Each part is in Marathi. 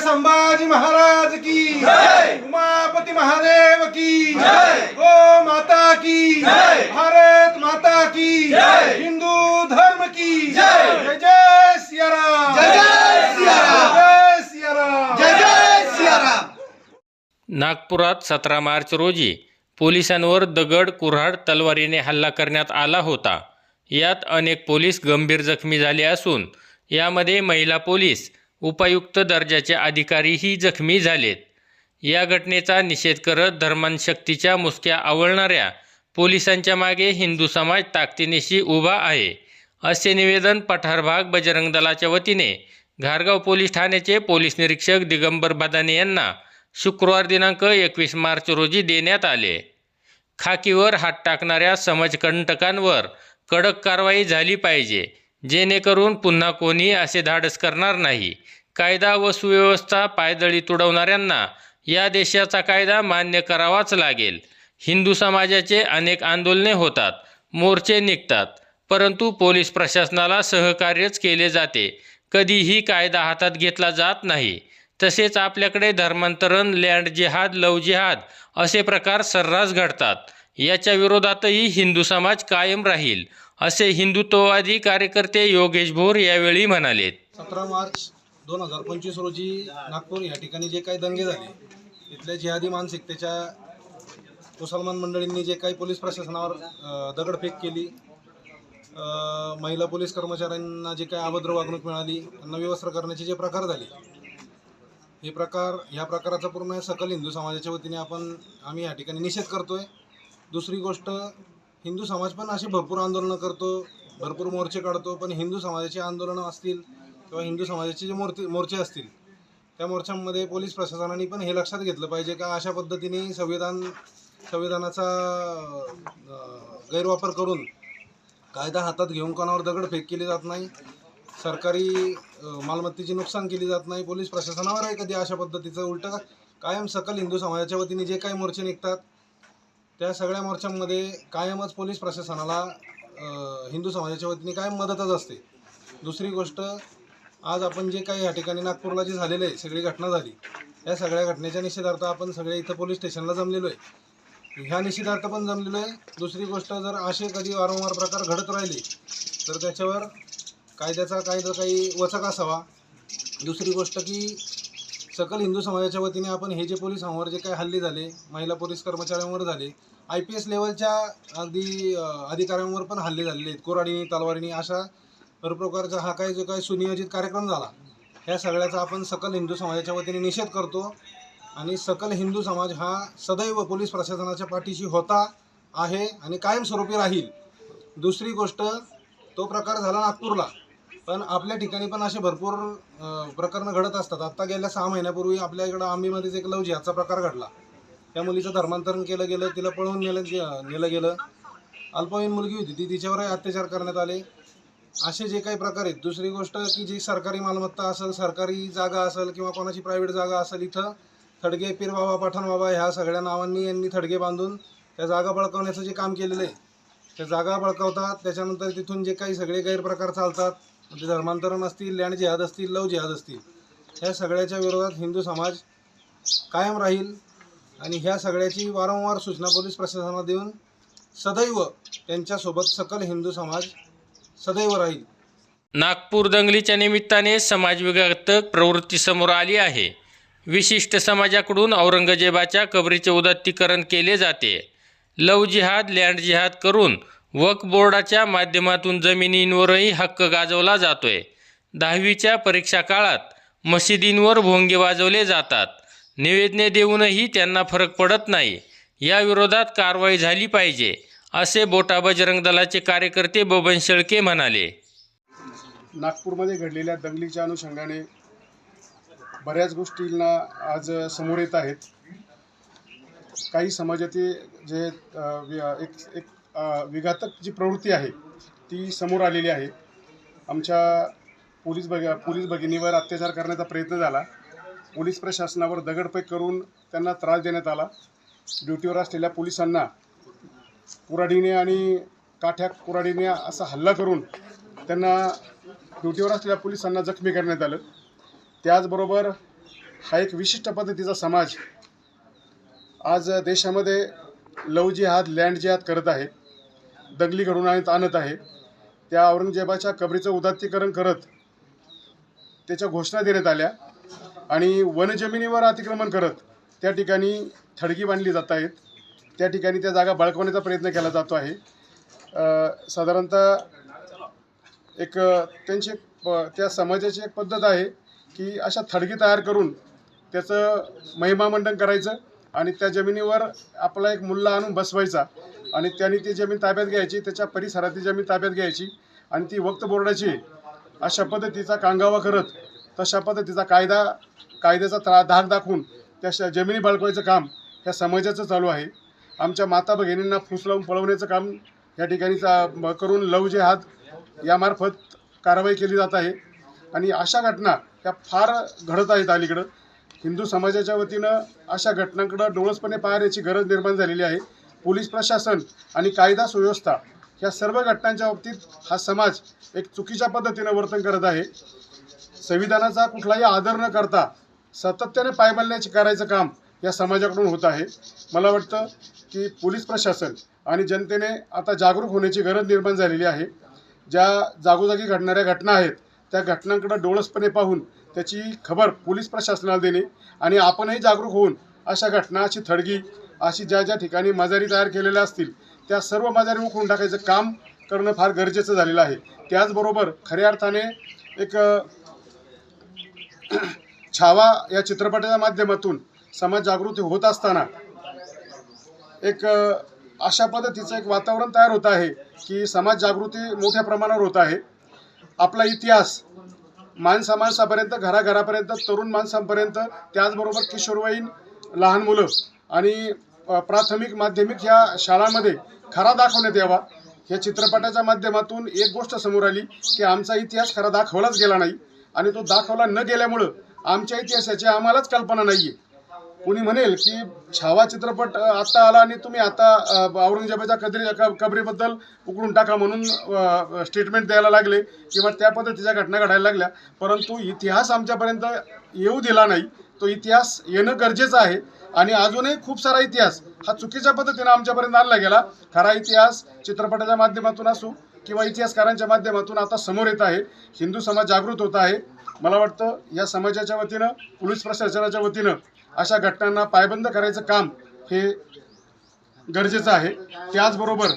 संभाजी महाराज की उमापती महादेव की गो माता की भारत माता की हिंदू धर्म की जय! जय सिया राम जय जय सिया राम. जय सिया राम जय जय सियाराम। नागपुरात सतरा मार्च रोजी पोलिसांवर दगड कुऱ्हाड तलवारीने हल्ला करण्यात आला होता. यात अनेक पोलीस गंभीर जखमी झाले असून यामध्ये महिला पोलीस उपायुक्त दर्जाचे अधिकारीही जखमी झालेत. या घटनेचा निषेध करत धर्मांशक्तीच्या मुसक्या आवळणाऱ्या पोलिसांच्या मागे हिंदू समाज ताकदीनिशी उभा आहे असे निवेदन पठारभाग बजरंग दलाच्या वतीने घारगाव पोलीस ठाण्याचे पोलीस निरीक्षक दिगंबर बदाने यांना शुक्रवार दिनांक एकवीस मार्च रोजी देण्यात आले. खाकीवर हात टाकणाऱ्या समाजकंटकांवर कडक कारवाई झाली पाहिजे जेणेकरून पुन्हा कोणी असे धाडस करणार नाही. कायदा व सुव्यवस्था पायदळी तुडवणाऱ्यांना या देशाचा कायदा मान्य करावाच लागेल. हिंदू समाजाचे अनेक आंदोलने होतात मोर्चे निघतात परंतु पोलीस प्रशासनाला सहकार्यच केले जाते. कधीही कायदा हातात घेतला जात नाही. तसेच आपल्याकडे धर्मांतरण लँड जिहाद लव जिहाद असे प्रकार सर्रास घडतात. याच्या विरोधातही हिंदू समाज कायम राहील असे हिंदुत्ववादी कार्यकर्ते योगेश भोर यावेळी म्हणाले सतरा मार्च दोन हजार पंचवीस रोजी नागपूर या ठिकाणी जे काही दंगे झाले इथल्या जिहादी मानसिकतेच्या मुसलमान मंडळींनी जे काही पोलीस प्रशासनावर दगडफेक केली महिला पोलीस कर्मचाऱ्यांना जे काही अभद्र वागणूक मिळाली त्यांना विवस्त्र करण्याचे जे प्रकार झाले हे प्रकार ह्या प्रकाराचा पूर्ण सकल हिंदू समाजाच्या वतीने आपण आम्ही या ठिकाणी निषेध करतोय. दुसरी गोष्ट हिंदू समाज पण अशी भरपूर आंदोलनं करतो भरपूर मोर्चे काढतो पण हिंदू समाजाची आंदोलनं असतील किंवा हिंदू समाजाचे जे मोर्चे मोर्चे असतील त्या मोर्चांमध्ये पोलीस प्रशासनाने पण हे लक्षात घेतलं पाहिजे का अशा पद्धतीने संविधान संविधानाचा गैरवापर करून कायदा हातात घेऊन कोणावर दगडफेक केली जात नाही. सरकारी मालमत्तेची नुकसान केली जात नाही पोलीस प्रशासनावरही कधी अशा पद्धतीचं उलटं कायम सकल हिंदू समाजाच्या वतीने जे काही मोर्चे निघतात त्या सगळ्या मोर्चांमध्ये कायमच पोलीस प्रशासनाला हिंदू समाजाच्या वतीने कायम मदतच असते. दुसरी गोष्ट आज आपण जे काही या ठिकाणी नागपूरला जे झालेलं आहे सगळी घटना झाली या सगळ्या घटनेच्या निषेधार्थ आपण सगळे इथं पोलीस स्टेशनला जमलेलो आहे. ह्या निषेधार्थ पण जमलेलो आहे. दुसरी गोष्ट जर असे कधी वारंवार प्रकार घडत राहिले तर त्याच्यावर कायद्याचा कायदा काही वचक असावा. दुसरी गोष्ट की सकल हिंदू समाजाच्या वतीने आपण हे जे पोलिसांवर जे काही हल्ले झाले महिला पोलीस कर्मचाऱ्यांवर झाले आय पी एस लेवलच्या अगदी अधिकाऱ्यांवर पण हल्ले झालेले आहेत. कोराडीनी तलवारीनी अशा भर प्रकारचा हा काही जो काही सुनियोजित कार्यक्रम झाला ह्या सगळ्याचा आपण सकल हिंदू समाजाच्या वतीने निषेध करतो. आणि सकल हिंदू समाज हा सदैव पोलीस प्रशासनाच्या पाठीशी होता आहे आणि कायमस्वरूपी राहील. दुसरी गोष्ट तो प्रकार झाला नागपूरला. पण आपल्या ठिकाणी पण असे भरपूर प्रकरणं घडत असतात. आत्ता गेल्या सहा महिन्यापूर्वी आपल्या इकडं आंबीमध्येच एक लव जिहादचा प्रकार घडला. त्या मुलीचं धर्मांतरण केलं गेलं तिला पळवून नेलं नेलं गेलं. अल्पवयीन मुलगी होती ती तिच्यावरही अत्याचार करण्यात आले. असे जे काही प्रकार आहेत दुसरी गोष्ट की जी सरकारी मालमत्ता असेल सरकारी जागा असेल किंवा कोणाची प्रायव्हेट जागा असेल इथं थडगे पीर बाबा पठाण बाबा ह्या सगळ्या नावांनी यांनी थडगे बांधून त्या जागा बळकावण्याचं जे काम केलेलं आहे त्या जागा बळकावतात. त्याच्यानंतर तिथून जे काही सगळे गैरप्रकार चालतात म्हणजे धर्मांतरण असतील लँड जिहाद असतील लव जिहाद असतील ह्या सगळ्याच्या विरोधात हिंदू समाज कायम राहील आणि ह्या सगळ्याची वारंवार सूचना पोलीस प्रशासनाला देऊन सदैव त्यांच्यासोबत सकल हिंदू समाज सदैव राहील. नागपूर दंगलीच्या निमित्ताने समाजविघातक प्रवृत्ती समोर आली आहे. विशिष्ट समाजाकडून औरंगजेबाच्या कबरीचे उदात्तीकरण केले जाते. लव जिहाद लँड जिहाद करून वक बोर्डाच्या माध्यमातून जमिनींवरही हक्क गाजवला जातोय. दहावीच्या परीक्षा काळात मशिदींवर भोंगे वाजवले जातात. निवेदने देऊनही त्यांना फरक पडत नाही. या विरोधात कारवाई झाली पाहिजे असे बोटा बजरंग दलाचे कार्यकर्ते बबन शेळके म्हणाले. नागपूरमध्ये घडलेल्या दंगलीच्या अनुषंगाने बऱ्याच गोष्टींना आज समोर येत आहेत. काही समाजातील जे एक एक विघातक जी प्रवृत्ती आहे ती समोर आलेली आहे. आमच्या पोलीस भग पोलीस भगिनीवर अत्याचार करण्याचा प्रयत्न झाला. पोलीस प्रशासनावर दगडफेक करून त्यांना त्रास देण्यात आला. ड्युटीवर असलेल्या पोलिसांना कुराडीने आणि काठ्या कुराडीने असा हल्ला करून त्यांना ड्युटीवर असलेल्या पोलिसांना जखमी करण्यात आलं. त्याचबरोबर हा एक विशिष्ट पद्धतीचा समाज आज देशामध्ये लव जिहाद लँड जिहाद करत आहे. दंगली घडून आणत आणत आहे. त्या औरंगजेबाच्या कबरीचं उदात्तीकरण करत त्याच्या घोषणा देण्यात आल्या आणि वनजमिनीवर अतिक्रमण करत त्या ठिकाणी थडगी बांधली जात आहेत. त्या ठिकाणी त्या जागा बळकवण्याचा प्रयत्न केला जातो आहे. साधारणतः एक त्यांची प- त्या समाजाची एक पद्धत आहे की अशा थडगी तयार करून त्याचं महिमामंडन करायचं आणि त्या जमिनीवर आपला एक मुल्ला आणून बसवायचा. आणि त्यांनी ती जमीन ताब्यात घ्यायची त्याच्या परिसरातली जमीन ताब्यात घ्यायची आणि ती वक्त बोर्डाची अशा पद्धतीचा कांगावा करत तशा पद्धतीचा कायदा कायद्याचा त्रा धाक दाखवून त्या श- जमिनी बाळगवायचं काम ह्या समाजाचं चालू आहे. आमच्या माता भगिनींना फुस लावून पळवण्याचं काम या ठिकाणी चा- करून लव जे हात यामार्फत कारवाई केली जात आहे. आणि अशा घटना ह्या फार घडत आहेत अलीकडं. हिंदू समाजाच्या वतीनं अशा घटनांकडं डोळसपणे पाहण्याची गरज निर्माण झालेली आहे. पोलीस प्रशासन आणि कायदा सुव्यवस्था ह्या सर्व घटनांच्या बाबतीत हा समाज एक चुकीच्या पद्धतीनं वर्तन करत आहे. संविधानाचा कुठलाही आदर न करता सातत्याने पायमलण्याचे करायचं काम या समाजाकडून होत आहे. मला वाटतं की पोलीस प्रशासन आणि जनतेने आता जागरूक होण्याची गरज निर्माण झालेली आहे. ज्या जागोजागी घडणाऱ्या घटना आहेत त्या घटनांकडे डोळसपणे पाहून त्याची खबर पोलीस प्रशासनाला देणे आणि आपणही जागरूक होऊन अशा घटना अशी थडगी अशी ज्या ज्या ठिकाणी मजारी तयार केलेल्या असतील त्या सर्व मजारी उखडून टाकायचं काम करणं फार गरजेचं झालेलं आहे. त्याचबरोबर खऱ्या अर्थाने एक छावा या चित्रपटाच्या माध्यमातून समाज जागृती होत असताना एक अशा पद्धतीचं एक वातावरण तयार होत आहे की समाज जागृती मोठ्या प्रमाणावर होत आहे. आपला इतिहास माणसा माणसापर्यंत घराघरापर्यंत तरुण माणसांपर्यंत त्याचबरोबर किशोरवयीन लहान मुलं आणि प्राथमिक माध्यमिक ह्या शाळांमध्ये खरा दाखवण्यात यावा. या चित्रपटाच्या माध्यमातून एक गोष्ट समोर आली की आमचा इतिहास खरा दाखवलाच गेला नाही आणि तो दाखवला न गेल्यामुळं आमच्या इतिहासाची आम्हालाच कल्पना नाही आहे कोणी म्हणेल की छावा चित्रपट आत्ता आला आणि तुम्ही आता औरंगजेबाच्या कदरी क- कबरीबद्दल उकडून टाका म्हणून स्टेटमेंट द्यायला लागले किंवा त्या पद्धतीच्या घटना घडायला लागल्या. परंतु इतिहास आमच्यापर्यंत येऊ दिला नाही. तो इतिहास येणं गरजेचं आहे. आणि अजूनही खूप सारा इतिहास हा चुकीच्या पद्धतीनं आमच्यापर्यंत आणला गेला. खरा इतिहास चित्रपटाच्या माध्यमातून असो किंवा इतिहासकारांच्या माध्यमातून आता समोर येत आहे. हिंदू समाज जागृत होत आहे. मला वाटतं या समाजाच्या वतीनं पोलीस प्रशासनाच्या वतीनं अशा घटनांना पायबंद करायचं काम हे गरजेचं आहे. त्याचबरोबर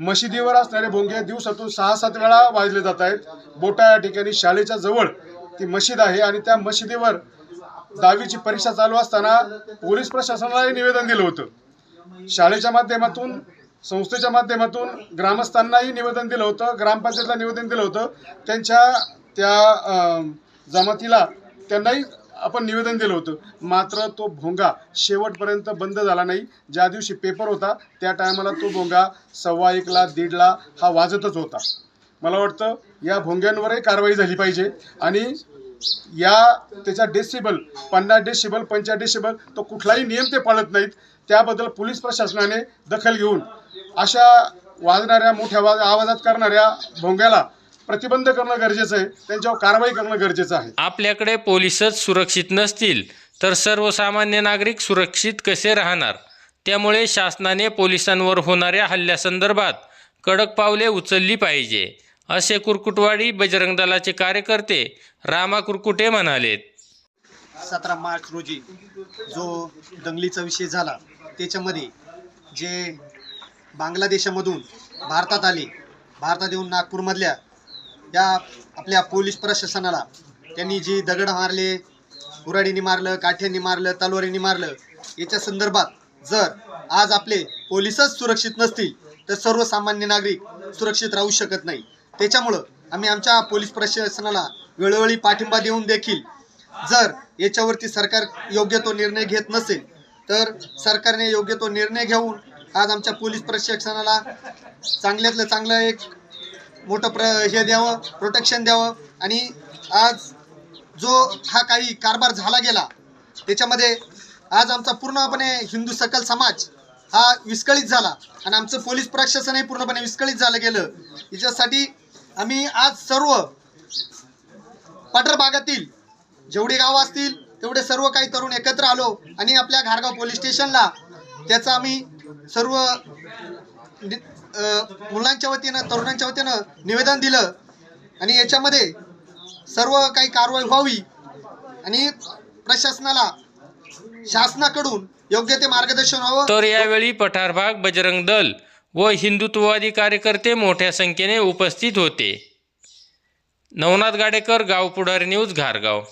मशिदीवर असणारे भोंगे दिवसातून सहा सात वेळा वाजले जात आहेत. बोटा या ठिकाणी शाळेच्या जवळ ती मशीद आहे आणि त्या मशिदीवर दहावीची परीक्षा चालू असताना पोलीस प्रशासनालाही निवेदन दिलं होतं. शाळेच्या माध्यमातून संस्थेच्या माध्यमातून ग्रामस्थांनाही निवेदन दिलं होतं ग्रामपंचायतला निवेदन दिलं होतं. त्यांच्या त्या जमातीला त्यांनाही आपण निवेदन दिलं होतं. मात्र तो भोंगा शेवटपर्यंत बंद झाला नाही. ज्या दिवशी पेपर होता त्या टायमाला तो भोंगा सव्वा एकला दीडला हा वाजतच होता. मला वाटतं या भोंग्यांवरही कारवाई झाली पाहिजे. आणि या त्याच्या डेसिबल पन्नास डेसिबल पंचाळीस डेसिबल तो कुठलाही नियम ते पाळत नाहीत. त्याबद्दल पोलीस प्रशासनाने दखल घेऊन अशा वाजणाऱ्या मोठ्या वाज आवाजात करणाऱ्या भोंग्याला प्रतिबंध करणं गरजेचं आहे. त्यांच्यावर कारवाई करणं गरजेचं आहे. आपल्याकडे पोलीसच सुरक्षित नसतील तर सर्वसामान्य नागरिक सुरक्षित कसे राहणार? त्यामुळे शासनाने पोलिसांवर होणाऱ्या हल्ल्यासंदर्भात कडक पावले उचलली पाहिजे. असे कुरकुटवाडी बजरंग दलाचे कार्यकर्ते रामा कुरकुटे म्हणाले सतरा मार्च रोजी जो दंगलीचा विषय झाला त्याच्यामध्ये जे बांगलादेशामधून भारतात आले भारतात येऊन नागपूरमधल्या या आपल्या पोलीस प्रशासनाला त्यांनी जी दगड मारले कुऱ्हाडीने मारलं काठ्यांनी मारलं तलवारीने मारलं याच्या संदर्भात जर आज आपले पोलीसच सुरक्षित नसतील तर सर्वसामान्य नागरिक सुरक्षित राहू शकत नाही. त्याच्यामुळं आम्ही आमच्या पोलीस प्रशासनाला वेळोवेळी पाठिंबा देऊन देखील जर याच्यावरती सरकार योग्य तो निर्णय घेत नसेल तर सरकारने योग्य तो निर्णय घेऊन आज आमच्या पोलीस प्रशिक्षणाला चांगल्यातलं चांगलं एक मोठं प्र हे द्यावं प्रोटेक्शन द्यावं आणि आज जो हा काही कारभार झाला गेला त्याच्यामध्ये आज आमचा पूर्णपणे हिंदू सकल समाज हा विस्कळीत झाला आणि आमचं पोलीस प्रशासनही पूर्णपणे विस्कळीत झालं गेलं. याच्यासाठी आम्ही आज सर्व पठार भागातील जेवढे गाव असतील तेवढे सर्व काही तरुण एकत्र आलो आणि आपल्या घारगाव पोलीस स्टेशनला त्याचं आम्ही सर्व मुलांच्या वतीनं तरुणांच्या वतीनं निवेदन दिलं आणि याच्यामध्ये सर्व काही कारवाई व्हावी आणि प्रशासनाला शासनाकडून योग्य ते मार्गदर्शन व्हावं. तर यावेळी पठारभाग बजरंग दल व हिंदुत्ववादी कार्यकर्ते मोठ्या संख्येने उपस्थित होते. नवनाथ गाडेकर गाव पुढारी न्यूज घारगाव.